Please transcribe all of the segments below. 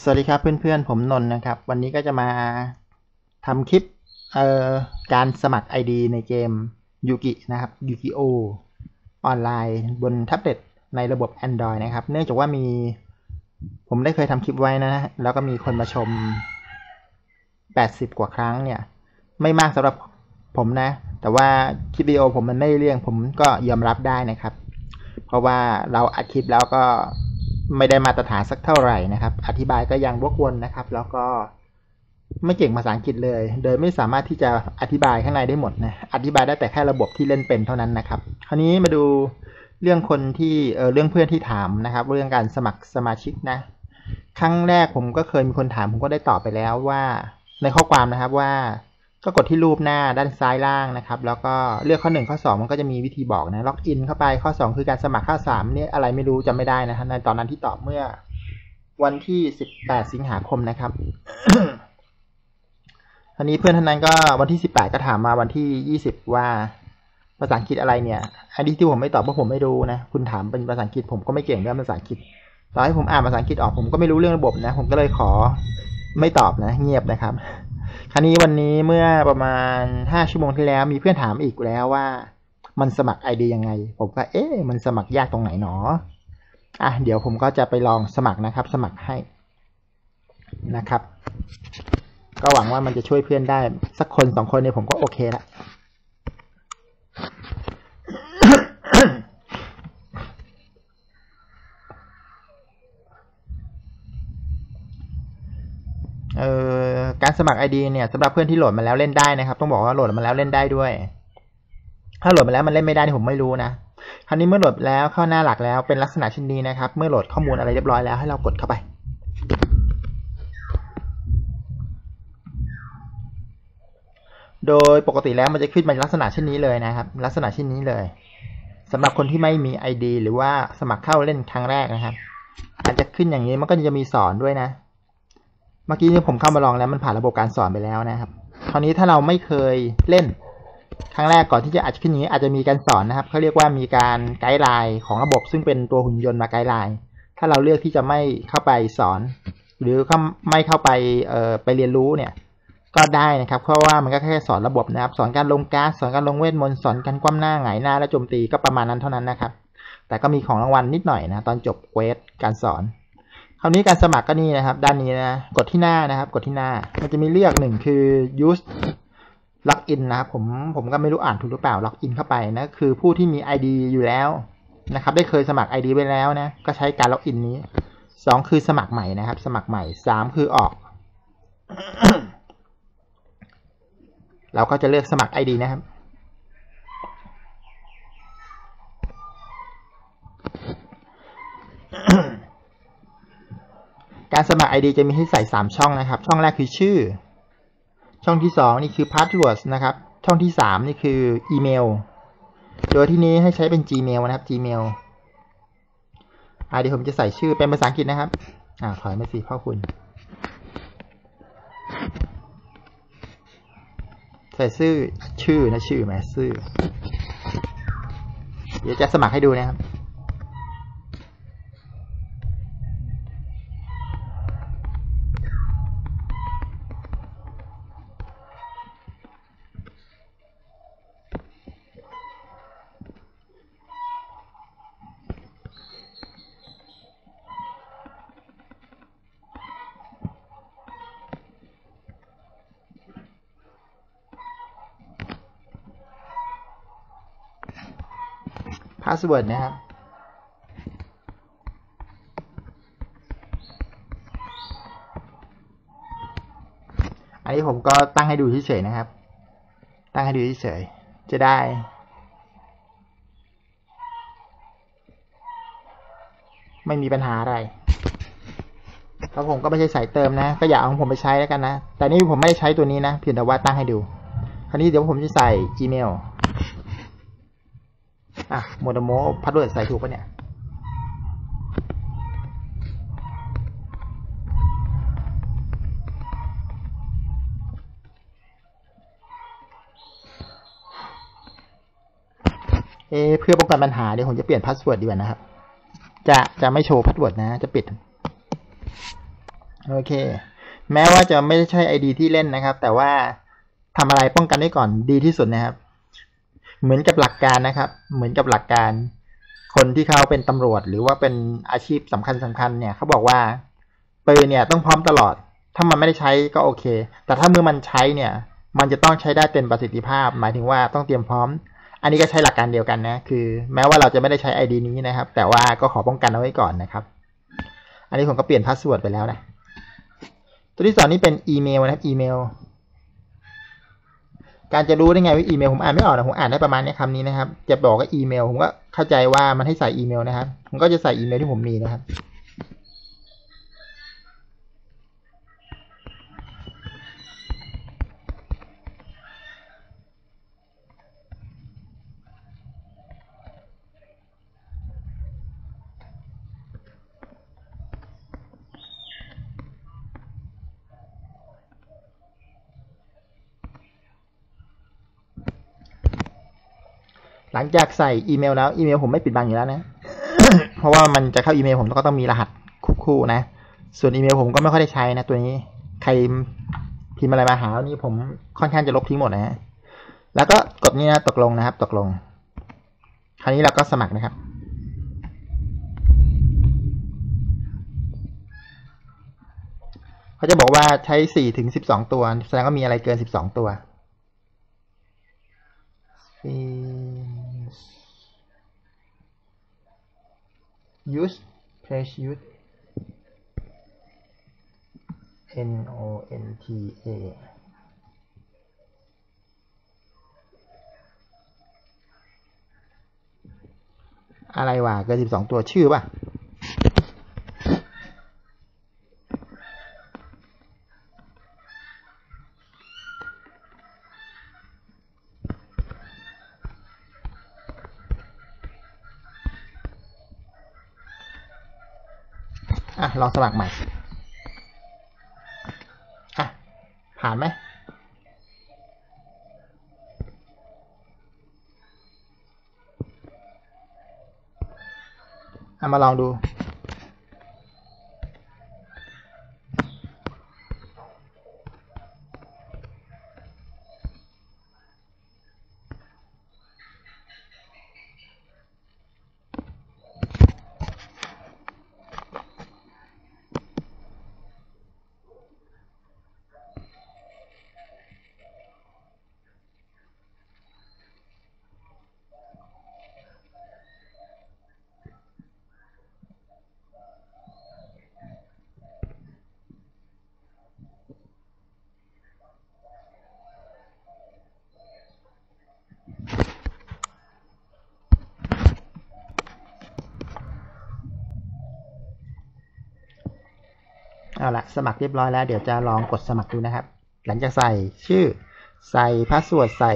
สวัสดีครับเพื่อนๆ ผมนนท์นะครับ วันนี้ก็จะมาทำคลิปเอ่อการสมัคร ID ในเกมยูกินะครับยูกิโอออนไลน์บนแท็บเล็ตในระบบ Android นะครับ เนื่องจากว่ามีผมได้เคยทำคลิปไว้นะ แล้วก็มีคนมาชม 80 กว่าครั้งเนี่ย ไม่มากสำหรับผมนะ แต่ว่าคลิปวิดีโอผมมันไม่เรื่อง ผมก็ยอมรับได้นะครับ เพราะว่าเราอัดคลิปแล้วก็ ไม่ได้มาตรฐานสักเท่าไหร่นะครับ อธิบายก็ยังวกวนนะครับ แล้วก็ไม่เก่งภาษาอังกฤษเลย โดยไม่สามารถที่จะอธิบายข้างในได้หมดนะ อธิบายได้แต่แค่ระบบที่เล่นเป็นเท่านั้นนะครับ คราวนี้มาดูเรื่องคนที่เออเรื่องเพื่อนที่ถามนะครับ เรื่องการสมัครสมาชิกนะ ครั้งแรกผมก็เคยมีคนถามผมก็ได้ตอบไปแล้วว่า ในข้อความนะครับว่า ก็กดที่รูปหน้าด้านซ้ายล่างนะครับ แล้วก็เลือกข้อ 1 ข้อ 2 มันก็จะมีวิธีบอกนะ ล็อกอินเข้าไป ข้อ 2 คือการสมัครข้อ3เนี่ยอะไรไม่รู้จำไม่ได้นะฮะในตอนนั้นที่ตอบเมื่อวันที่ 18 สิงหาคมนะครับทีนี้เพื่อนท่านนั้นก็วันที่ 18 ก็ถามมาวันที่ 20 ว่าภาษาอังกฤษอะไรเนี่ย อันนี้ที่ผมไม่ตอบเพราะผมไม่รู้นะ คุณถามเป็นภาษาอังกฤษผมก็ไม่เก่งเรื่องภาษาอังกฤษ ต่อให้ผมอ่านภาษาอังกฤษออกผมก็ไม่รู้เรื่องระบบนะ ผมก็เลยขอไม่ตอบนะ เงียบนะครับ คราวนี้วันนี้เมื่อประมาณห้าชั่วโมงที่แล้วมีเพื่อนถามอีกแล้วว่า มันสมัครไอดียังไง ผมก็เอ๊ะมันสมัครยากตรงไหนหนออะเดี๋ยวผมก็จะไปลองสมัครนะครับ สมัครให้นะครับ ก็หวังว่ามันจะช่วยเพื่อนได้ สักคนสองคนเนี่ยผมก็โอเคละ เออการสมัคร ID เนี่ยสำหรับเพื่อนที่โหลดมาแล้วเล่นได้นะครับ ต้องบอกว่าโหลดมาแล้วเล่นได้ด้วย ถ้าโหลดมาแล้วมันเล่นไม่ได้ผมไม่รู้นะคราวนี้เมื่อโหลดแล้วเข้าหน้าหลักแล้วเป็นลักษณะเช่นนี้นะครับ เมื่อโหลดข้อมูลอะไรเรียบร้อยแล้วให้เรากดเข้าไป โดยปกติแล้วมันจะขึ้นมาลักษณะเช่นนี้เลยนะครับ ลักษณะเช่นนี้เลยสำหรับคนที่ไม่มี ID หรือว่าสมัครเข้าเล่นครั้งแรกนะครับอาจจะขึ้นอย่างนี้มันก็จะมีสอนด้วยนะ มื่อกี้นี่ผมเข้ามาลองแล้วมันผ่านระบบการสอนไปแล้วนะครับ คราวนี้ถ้าเราไม่เคยเล่นครั้งแรกก่อนที่จะอาจขึ้นอย่างนี้อาจจะมีการสอนนะครับเขาเรียกว่ามีการไกด์ไลน์ของระบบ ซึ่งเป็นตัวหุ่นยนต์มาไกด์ไลน์ถ้าเราเลือกที่จะไม่เข้าไปสอน หรือไม่เข้าไปเอ่อไปเรียนรู้เนี่ย ก็ได้นะครับ เพราะว่ามันก็แค่สอนระบบนะครับ สอนการลงก๊าซสอนการลงเวทมนต์สอนการคว่ำหน้าหงายหน้าและโจมตีก็ประมาณนั้นเท่านั้นนะครับ แต่ก็มีของรางวัลนิดหน่อยนะตอนจบเควสการสอน คราวนี้การสมัครก็นี่นะครับ ด้านนี้นะ กดที่หน้านะครับ กดที่หน้า มันจะมีเลือกหนึ่งคือ use login นะครับ ผม ผมก็ไม่รู้อ่านถูกหรือเปล่า login เข้าไปนะ คือผู้ที่มี ID อยู่แล้วนะครับ ได้เคยสมัคร ID ไว้แล้วนะ ก็ใช้การ login นี้ สองคือสมัครใหม่นะครับ สมัครใหม่ สามคือออก เราก็จะเลือกสมัคร ID นะครับ การสมัคร ID จะมีให้ใส่ 3 ช่องนะครับ ช่องแรกคือชื่อ ช่องที่ 2 นี่คือ password นะครับ ช่องที่ 3 นี่คืออีเมล โดยที่นี้ให้ใช้เป็น Gmail นะครับ Gmail อ่าเดี๋ยวผมจะใส่ชื่อเป็นภาษาอังกฤษนะครับ อ่าถอยมาสิพ่อคุณ ใส่ชื่อชื่อนะชื่อแหมชื่อ เดี๋ยวจะสมัครให้ดูนะครับ พาสเวิร์ดนะครับอันนี้ผมก็ตั้งให้ดูเฉยๆนะครับ ตั้งให้ดูเฉยๆจะได้ไม่มีปัญหาอะไรเพราะผมก็ไม่ใช่สายเติมนะ ก็อย่าเอาของผมไปใช้แล้วกันนะ แต่นี่ผมไม่ใช้ตัวนี้นะ เพียงแต่ว่าตั้งให้ดู คราวนี้เดี๋ยวผมจะใส่ Gmail อะโมโดโมพัดเวิร์ดใส่ถูกปะเนี่ยเอเพื่อป้องกันปัญหาเดี๋ยวผมจะเปลี่ยนพาสเวิร์ดดีกว่านะครับ จะจะไม่โชว์พาสเวิร์ดนะ จะปิด โอเค แม้ว่าจะไม่ใช่ไอดีที่เล่นนะครับ แต่ว่าทำอะไรป้องกันได้ก่อนดีที่สุดนะครับ เหมือนกับหลักการนะครับ เหมือนกับหลักการ คนที่เขาเป็นตำรวจ หรือว่าเป็นอาชีพสำคัญสำคัญเนี่ยเขาบอกว่าปืนเนี่ยต้องพร้อมตลอด ถ้ามันไม่ได้ใช้ก็โอเค แต่ถ้าเมื่อมันใช้เนี่ย มันจะต้องใช้ได้เต็มประสิทธิภาพ หมายถึงว่าต้องเตรียมพร้อม อันนี้ก็ใช้หลักการเดียวกันนะ คือ แม้ว่าเราจะไม่ได้ใช้ ID นี้นะครับ แต่ว่าก็ขอป้องกันเอาไว้ก่อนนะครับ อันนี้ผมก็เปลี่ยนพาสเวิร์ดไปแล้วนะ ตัวที่สองนี่เป็นอีเมลนะครับ อีเมล การจะรู้ได้ไงว่าอีเมลผมอ่านไม่ออกนะผมอ่านได้ประมาณนี้คำนี้นะครับ จะบอกว่าอีเมลผมก็เข้าใจว่ามันให้ใส่อีเมลนะครับผมก็จะใส่อีเมลที่ผมมีนะครับ หลังจากใส่อีเมลแล้วอีเมลผมไม่ปิดบังอยู่แล้วนะ เพราะว่ามันจะเข้าอีเมลผมก็ต้องมีรหัสคู่ๆนะ ส่วนอีเมลผมก็ไม่ค่อยได้ใช้นะ ตัวนี้ใครพิมพ์อะไรมาหานี่ผมค่อนข้างจะลบทิ้งหมดนะฮะ แล้วก็กดนี่นะตกลงนะครับ ตกลง คราวนี้เราก็สมัครนะครับ เขาจะบอกว่าใช้สี่ถึงสิบสองตัว แสดงว่ามีอะไรเกินสิบสองตัว use page use n o n t a อะไรวะเกินสิบสองตัวชื่อป่ะ อะ ลองสมัครใหม่ อะ ผ่านไหมอะมาลองดู เอาละสมัครเรียบร้อยแล้ว เดี๋ยวจะลองกดสมัครดูนะครับ หลังจากใส่ชื่อใส่พาสเวิร์ดใส่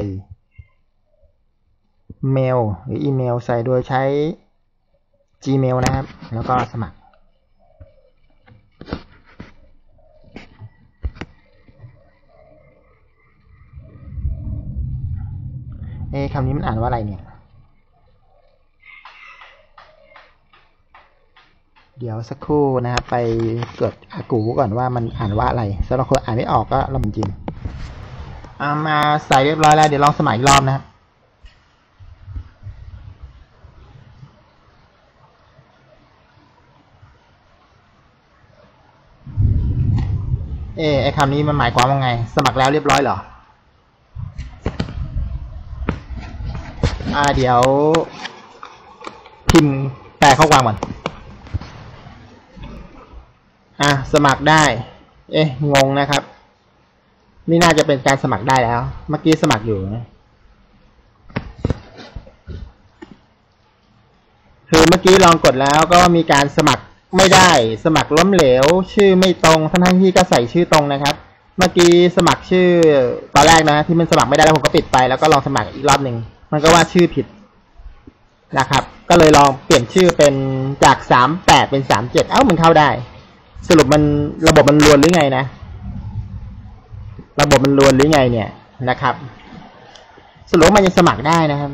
เมลหรืออีเมลใส่โดยใช้ Gmail นะครับ แล้วก็สมัคร เอ๊คำนี้มันอ่านว่าอะไรเนี่ย เดี๋ยวสักครู่นะครับไปเกิดอากูก่อนว่ามันอ่านว่าอะไรสำหรับคนอ่านไม่ออกก็ลำจริงอามาใส่เรียบร้อยแล้ว เดี๋ยวลองสมัครอีกรอบนะครับเอ๊ะไอคำนี้มันหมายความว่าไง สมัครแล้วเรียบร้อยเหรอ อ่าเดี๋ยว พิมพ์แปลข้อความก่อน อะสมัครได้ เอ๊ะงงนะครับ นี่น่าจะเป็นการสมัครได้แล้ว เมื่อกี้สมัครอยู่นะคือเมื่อกี้ลองกดแล้วก็มีการสมัครไม่ได้ สมัครล้มเหลว ชื่อไม่ตรงทั้งๆที่ก็ใส่ชื่อตรงนะครับ เมื่อกี้สมัครชื่อตอนแรกนะ ที่มันสมัครไม่ได้แล้วผมก็ปิดไปแล้วก็ลองสมัครอีกรอบหนึ่งมันก็ว่าชื่อผิดนะครับ ก็เลยลองเปลี่ยนชื่อเป็นจากสามแปดเป็นสามเจ็ดเอ้ามันเข้าได้ สรุปมันระบบมันรวนหรือไงนะ ระบบมันรวนหรือไงเนี่ยนะครับ สรุปมันยังสมัครได้นะครับ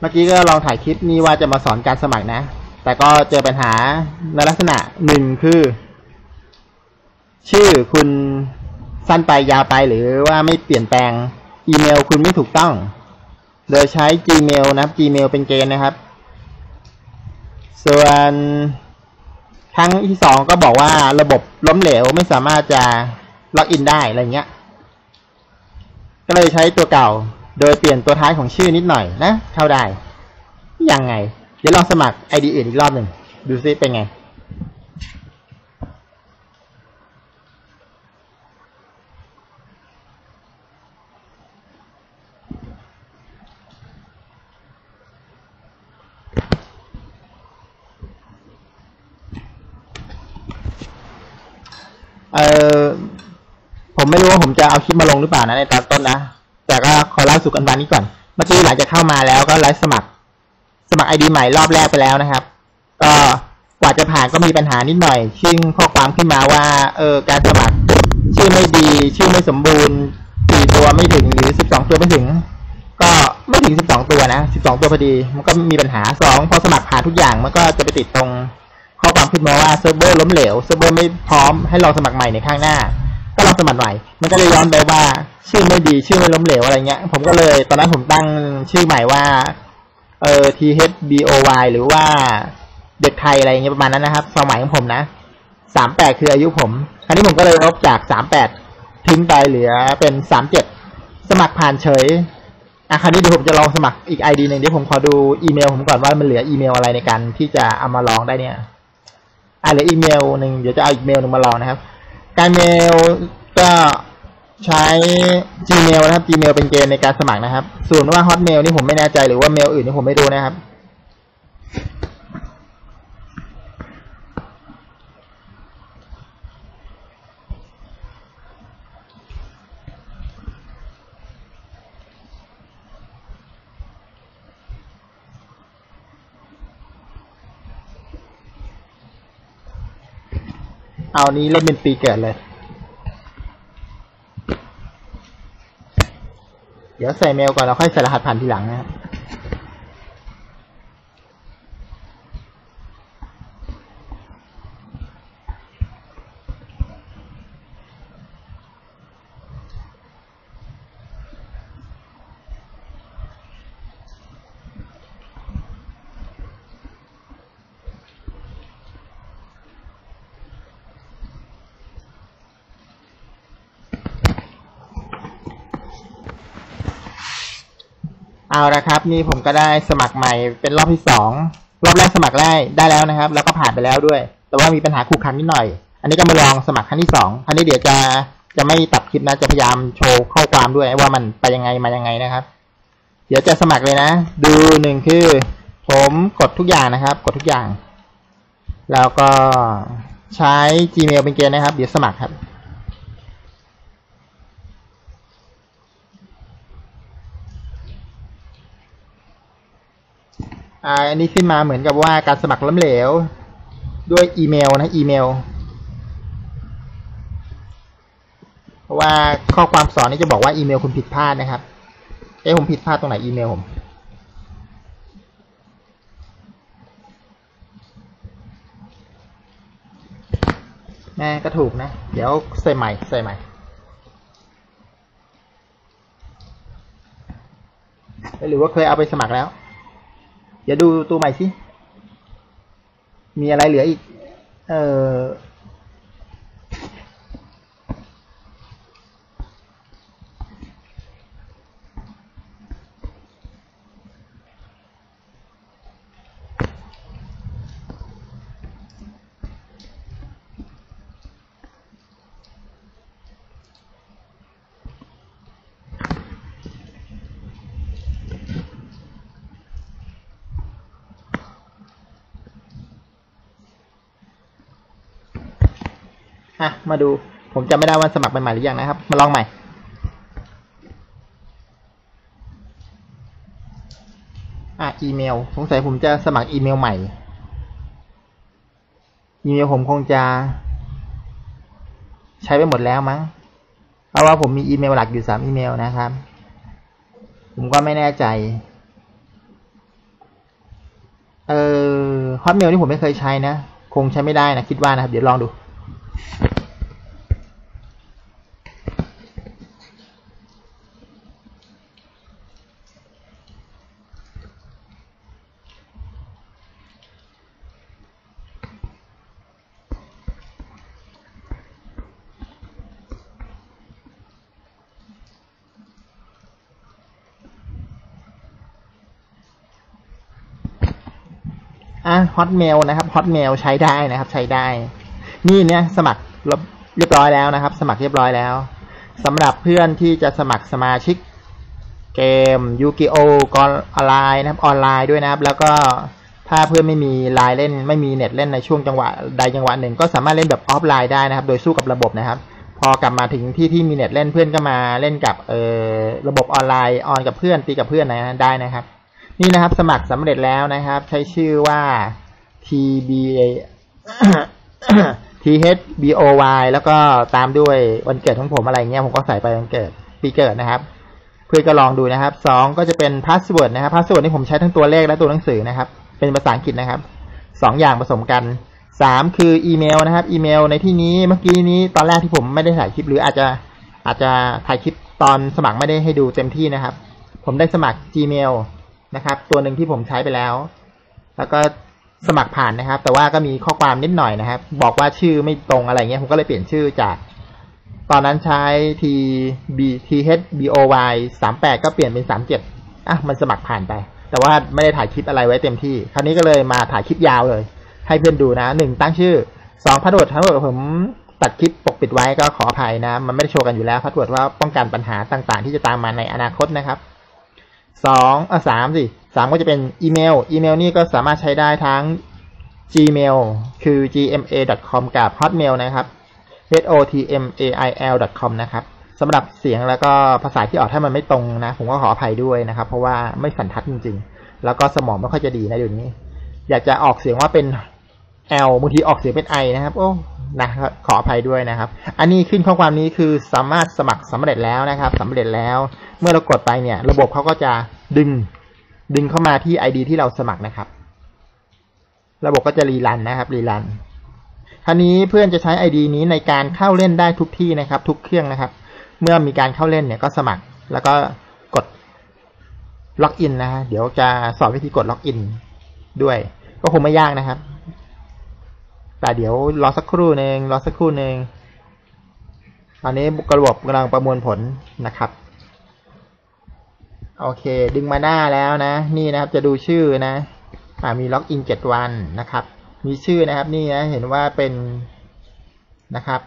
เมื่อกี้ก็ลองถ่ายคลิปนี้ว่าจะมาสอนการสมัครนะ แต่ก็เจอปัญหาในลักษณะหนึ่งคือ ชื่อคุณสั้นไปยาวไปหรือว่าไม่เปลี่ยนแปลงอีเมลคุณไม่ถูกต้องโดยใช้ Gmail นะครับ Gmail เป็นเกณฑ์นะครับ ส่วนครั้งที่สองก็บอกว่าระบบล้มเหลวไม่สามารถจะล็อกอินได้อะไรเงี้ย ก็เลยใช้ตัวเก่า โดยเปลี่ยนตัวท้ายของชื่อนิดหน่อยนะ เข้าได้ ยังไง เดี๋ยวลองสมัคร ID อื่นอีกรอบหนึ่ง ดูซิเป็นไง เออผมไม่รู้ว่าผมจะเอาคลิปมาลงหรือเปล่านะในตอนต้นนะ แต่ก็ขอเล่าสู่กันฟังนี้ก่อน เมื่อกี้หลังจากเข้ามาแล้วก็ไลฟ์สมัคร สมัครไอดีใหม่รอบแรกไปแล้วนะครับ ก็กว่าจะผ่านก็มีปัญหานิดหน่อย ซึ่งข้อความขึ้นมาว่า เออ การสมัครชื่อไม่ดี ชื่อไม่สมบูรณ์สี่ตัวไม่ถึงหรือสิบสองตัวไม่ถึง ก็ไม่ถึงสิบสองตัวนะสิบสองตัวพอดี มันก็มีปัญหาสองพอสมัครผ่านทุกอย่างมันก็จะไปติดตรง ความขึ้นมาว่าเซิร์ฟเวอร์ล้มเหลวเซิร์ฟเวอร์ไม่พร้อมให้ลองสมัครใหม่ในข้างหน้า ก็ลองสมัครใหม่ มันก็เลยย้อนไปว่า ชื่อไม่ดีชื่อไม่ล้มเหลวอะไรเงี้ย ผมก็เลยตอนนั้นผมตั้งชื่อใหม่ว่าเออ T H B O Y หรือว่าเด็กไทยอะไรเงี้ยประมาณนั้นนะครับสมัยของผมนะสามแปดคืออายุผมคราวนี้ผมก็เลยลบจากสามแปดทิ้งไปเหลือเป็นสามเจ็ดสมัครผ่านเฉยอะคราวนี้เดี๋ยวผมจะลองสมัครอีกไอดีหนึ่งเดี๋ยวผมขอดูอีเมลผมก่อนว่ามันเหลืออีเมลอะไรในการที่จะเอามาลองได้เนี่ย อ่าเหลืออีเมลหนึ่งเดี๋ยวจะเอาอีเมลหนึ่งมาลองนะครับ การเมลก็ใช้ Gmail นะครับ Gmail เป็นเกณฑ์ในการสมัครนะครับ ส่วนว่า Hotmail นี่ผมไม่แน่ใจหรือว่าเมลอื่นนี่ผมไม่รู้นะครับ เอานี้เล่นเป็นปีเกิดเลย เดี๋ยวใส่เมลก่อนแล้วค่อยใส่รหัสผ่านทีหลังนะครับ เอาละครับ นี่ผมก็ได้สมัครใหม่เป็นรอบที่สองรอบแรกสมัครได้ได้แล้วนะครับ แล้วก็ผ่านไปแล้วด้วย แต่ว่ามีปัญหาขู่คันนิดหน่อย อันนี้ก็มาลองสมัครครั้งที่สองอันนี้เดี๋ยวจะจะไม่ตัดคลิปนะจะพยายามโชว์ข้อความด้วยว่ามันไปยังไงมายังไงนะครับ เดี๋ยวจะสมัครเลยนะ ดูหนึ่งคือ ผมกดทุกอย่างนะครับ กดทุกอย่าง แล้วก็ใช้ Gmail เป็นเกณฑ์นะครับ เดี๋ยวสมัครครับ อันนี้ขึ้นมาเหมือนกับว่าการสมัครล้มเหลว ด้วยอีเมลนะอีเมล เพราะว่าข้อความสอนนี่จะบอกว่าอีเมลคุณผิดพลาดนะครับ เอ๊ะผมผิดพลาดตรงไหนอีเมลผมแม่ก็ถูกนะ เดี๋ยวใส่ใหม่ใส่ใหม่หรือว่าเคยเอาไปสมัครแล้ว เดี๋ยวดูตัวใหม่สิ มีอะไรเหลืออีก เออ อะมาดู ผมจำไม่ได้วันสมัครใหม่หรือยังนะครับ มาลองใหม่ อะอีเมล สงสัยผมจะสมัครอีเมลใหม่ อีเมลผมคงจะ ใช้ไปหมดแล้วมั้ง เพราะว่าผมมีอีเมลหลักอยู่สามอีเมลนะครับ ผมก็ไม่แน่ใจ Hotmail ที่ผมไม่เคยใช้นะ คงใช้ไม่ได้นะ คิดว่านะครับ เดี๋ยวลองดู อะ Hotmail นะครับ Hotmail ใช้ได้นะครับ ใช้ได้ นี่เนี่ยสมัครเรียบร้อยแล้วนะครับ สมัครเรียบร้อยแล้วสำหรับเพื่อนที่จะสมัครสมาชิกเกม Yu-Gi-Oh! กอนออนไลน์นะครับออนไลน์ด้วยนะครับ แล้วก็ถ้าเพื่อนไม่มีไลน์เล่น ไม่มีเน็ตเล่นในช่วงจังหวะใดจังหวะหนึ่ง ก็สามารถเล่นแบบออฟไลน์ได้นะครับ โดยสู้กับระบบนะครับ พอกลับมาถึงที่ที่มีเน็ตเล่นเพื่อนก็มาเล่นกับเอ่อระบบออนไลน์ออนกับเพื่อนตีกับเพื่อนนะได้นะครับ นี่นะครับสมัครสำเร็จแล้วนะครับ ใช้ชื่อว่า TBA THBOY แล้วก็ตามด้วยวันเกิดของผมอะไรเงี้ยผมก็ใส่ไปวันเกิดปีเกิดนะครับ เพื่อก็ลองดูนะครับสองก็จะเป็นพาสเวิร์ดนะครับพาสเวิร์ดนี่ผมใช้ทั้งตัวเลขและตัวหนังสือนะครับ เป็นภาษาอังกฤษนะครับสองอย่างผสมกันสามคืออีเมลนะครับ อีเมลในที่นี้เมื่อกี้นี้ตอนแรกที่ผมไม่ได้ถ่ายคลิปหรืออาจจะอาจจะถ่ายคลิปตอนสมัครไม่ได้ให้ดูเต็มที่นะครับ ผมได้สมัคร Gmail นะครับ ตัวหนึ่งที่ผมใช้ไปแล้ว แล้วก็ สมัครผ่านนะครับ แต่ว่าก็มีข้อความนิดหน่อยนะครับ บอกว่าชื่อไม่ตรงอะไรเงี้ยผมก็เลยเปลี่ยนชื่อจาก ตอนนั้นใช้ t b t h b o y สามแปดก็เปลี่ยนเป็นสามเจ็ดอะมันสมัครผ่านไป แต่ว่าไม่ได้ถ่ายคลิปอะไรไว้เต็มที่ คราวนี้ก็เลยมาถ่ายคลิปยาวเลย ให้เพื่อนดูนะหนึ่งตั้งชื่อสองพัดวดทั้งหมดผมตัดคลิปปกปิดไว้ก็ขออภัยนะ มันไม่ได้โชว์กันอยู่แล้วพัดวดว่าป้องกันปัญหาต่างๆ ที่จะตามมาในอนาคตนะครับ สองอะสามสิสามก็จะเป็นอีเมล อีเมลนี่ก็สามารถใช้ได้ทั้ง Gmail คือ gmail.com กับ Hotmail นะครับ hotmail.com นะครับสำหรับเสียงแล้วก็ภาษาที่ออกถ้ามันไม่ตรงนะ ผมก็ขออภัยด้วยนะครับ เพราะว่าไม่สันทัดจริง ๆ แล้วก็สมองไม่ค่อยจะดีนะเดี๋ยวนี้ อยากจะออกเสียงว่าเป็น L บางทีออกเสียงเป็น I นะครับ โอ้ นะขออภัยด้วยนะครับ อันนี้ขึ้นข้อความนี้คือสามารถสมัครสำเร็จแล้วนะครับสำเร็จแล้ว เมื่อเรากดไปเนี่ย ระบบเขาก็จะดึงดึงเข้ามาที่ ID ที่เราสมัครนะครับ ระบบก็จะรีรันนะครับรีรันครานี้เพื่อนจะใช้ ID นี้ในการเข้าเล่นได้ทุกที่นะครับ ทุกเครื่องนะครับ เมื่อมีการเข้าเล่นเนี่ยก็สมัคร แล้วก็กดล็อกอินนะฮะเดี๋ยวจะสอนวิธีกดล็อกอินด้วย ก็คงไม่ยากนะครับ แต่เดี๋ยวรอสักครู่หนึ่งรอสักครู่หนึ่งตอนนี้กระบบกำลังประมวลผลนะครับ โอเค ดึงมาหน้าแล้วนะ นี่นะครับจะดูชื่อนะอ่ามีล็อกอินเจ็ดวันนะครับ มีชื่อนะครับ นี่นะเห็นว่าเป็นนะครับ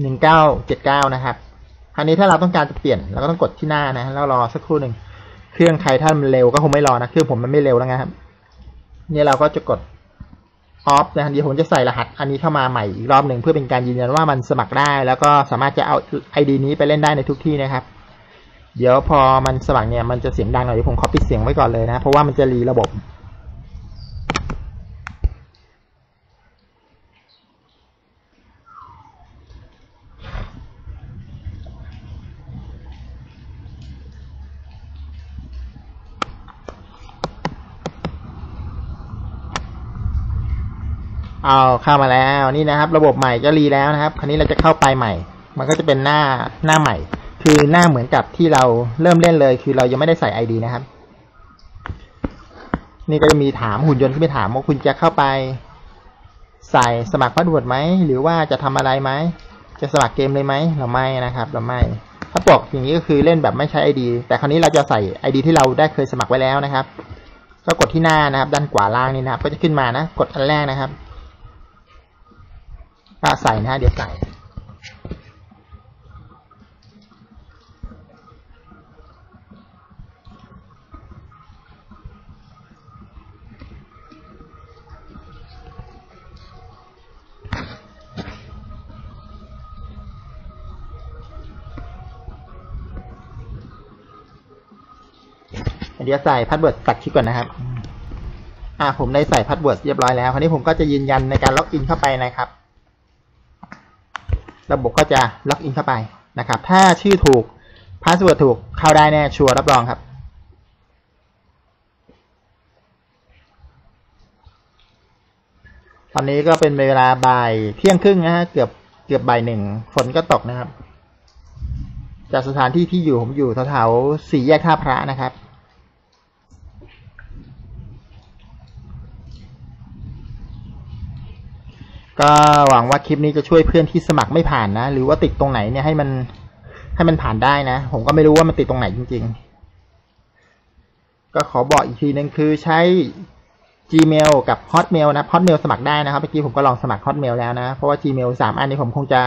หนึ่งเก้าเจ็ดเก้านะครับคราวนี้ถ้าเราต้องการจะเปลี่ยนเราก็ต้องกดที่หน้านะแล้วรอสักครู่หนึ่งเครื่องใครถ้ามันเร็วก็คงไม่รอนะเครื่องผมมันไม่เร็วแล้วนะครับ เนี่ยเราก็จะกด off นะเดี๋ยวผมจะใส่รหัสอันนี้เข้ามาใหม่อีกรอบหนึ่งเพื่อเป็นการยืนยันว่ามันสมัครได้ แล้วก็สามารถจะเอาไอดีนี้ไปเล่นได้ในทุกที่นะครับ เดี๋ยวพอมันสมัครเนี่ยมันจะเสียงดังหน่อยเดี๋ยวผมขอปิดเสียงไว้ก่อนเลยนะ เพราะว่ามันจะรีระบบ เอาเข้ามาแล้วนี่นะครับ ระบบใหม่ก็รีแล้วนะครับ คราวนี้เราจะเข้าไปใหม่ มันก็จะเป็นหน้าหน้าใหม่ คือหน้าเหมือนกับที่เราเริ่มเล่นเลย คือเรายังไม่ได้ใส่ไอดีนะครับ นี่ก็จะมีถามหุ่นยนต์ขึ้นไปถามว่าคุณจะเข้าไป ใส่สมัครพาสเวิร์ดไหมหรือว่าจะทำอะไรไหมจะสมัครเกมเลยไหมเราไม่นะครับ เราไม่ถ้าบอกอย่างนี้ก็คือเล่นแบบไม่ใช้ไอดีแต่คราวนี้เราจะใส่ไอดีที่เราได้เคยสมัครไว้แล้วนะครับ ก็กดที่หน้านะครับ ด้านขวาล่างนี่นะครับ ก็จะขึ้นมานะ กดอันแรกนะครับ ก็ใส่นะฮะเดี๋ยวใส่เดี๋ยวใส่พาสเวิร์ดตัดคลิปก่อนนะครับ อ่าผมได้ใส่พาสเวิร์ดเรียบร้อยแล้ว คราวนี้ผมก็จะยืนยันในการล็อกอินเข้าไปนะครับ ระบบก็จะล็อกอินเข้าไปนะครับ ถ้าชื่อถูกพาสเวิร์ดถูกเข้าได้แน่ชัวร์รับรองครับ ตอนนี้ก็เป็นเวลาบ่ายเที่ยงครึ่งนะฮะเกือบเกือบบ่ายหนึ่งฝนก็ตกนะครับ จากสถานที่ที่อยู่ผมอยู่แถวๆสี่แยกท่าพระนะครับ ก็หวังว่าคลิปนี้จะช่วยเพื่อนที่สมัครไม่ผ่านนะ หรือว่าติดตรงไหนเนี่ยให้มันให้มันผ่านได้นะ ผมก็ไม่รู้ว่ามันติดตรงไหนจริง ๆ ก็ขอบอกอีกทีนึงคือใช้ Gmail กับ Hotmail นะ Hotmail สมัครได้นะครับเมื่อกี้ผมก็ลองสมัคร Hotmail แล้วนะ เพราะว่า Gmail สามอันนี้ผมคงจะ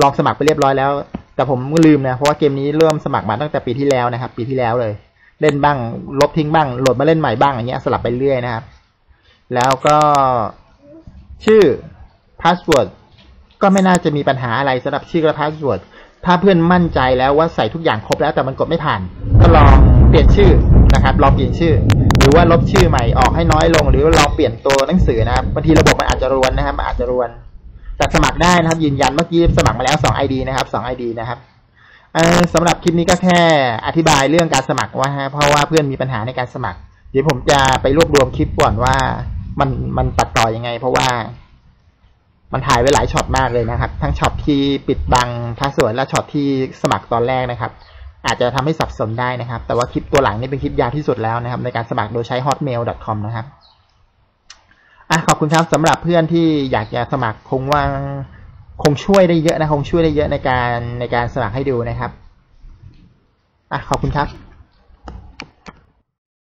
ลองสมัครไปเรียบร้อยแล้ว แต่ผมลืมนะ เพราะว่าเกมนี้เริ่มสมัครมาตั้งแต่ปีที่แล้วนะครับ ปีที่แล้วเลย เล่นบ้าง ลบทิ้งบ้าง โหลดมาเล่นใหม่บ้างอย่างเงี้ย สลับไปเรื่อยนะครับ แล้วก็ชื่อ password ก็ไม่น่าจะมีปัญหาอะไรสำหรับชื่อและ password ถ้าเพื่อนมั่นใจแล้วว่าใส่ทุกอย่างครบแล้วแต่มันกดไม่ผ่าน ก็ลองเปลี่ยนชื่อนะครับ ลองเปลี่ยนชื่อ หรือว่าลบชื่อใหม่ออกให้น้อยลง หรือลองเปลี่ยนตัวหนังสือนะครับบางทีระบบมันอาจจะรวนนะครับมันอาจจะรวนแต่สมัครได้นะครับ ยืนยันเมื่อกี้สมัครมาแล้ว2 ID นะครับ2 ID นะครับสำหรับคลิปนี้ก็แค่อธิบายเรื่องการสมัครว่าฮะเพราะว่าเพื่อนมีปัญหาในการสมัคร เดี๋ยวผมจะไปรวบรวมคลิปก่อนว่ามันมันตัดต่อยังไง เพราะว่า มันถ่ายไว้หลายช็อตมากเลยนะครับ ทั้งช็อตที่ปิดบังพาสวิร์ดและช็อตที่สมัครตอนแรกนะครับ อาจจะทำให้สับสนได้นะครับ แต่ว่าคลิปตัวหลังนี่เป็นคลิปยาวที่สุดแล้วนะครับ ในการสมัครโดยใช้ hotmail.com นะครับอะขอบคุณครับสำหรับเพื่อนที่อยากจะสมัครคงว่าคงช่วยได้เยอะนะคงช่วยได้เยอะในการในการสมัครให้ดูนะครับอะขอบคุณครับ